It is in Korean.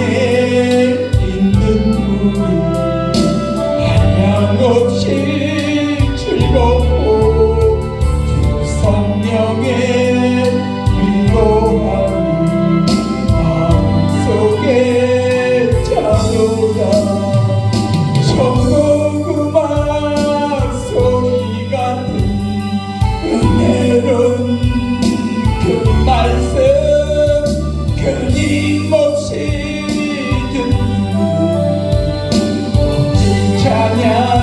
곁에 있는 우리. 옷이 즐겁고 주 성령의 위로함이 마음속에 자로다 yeah.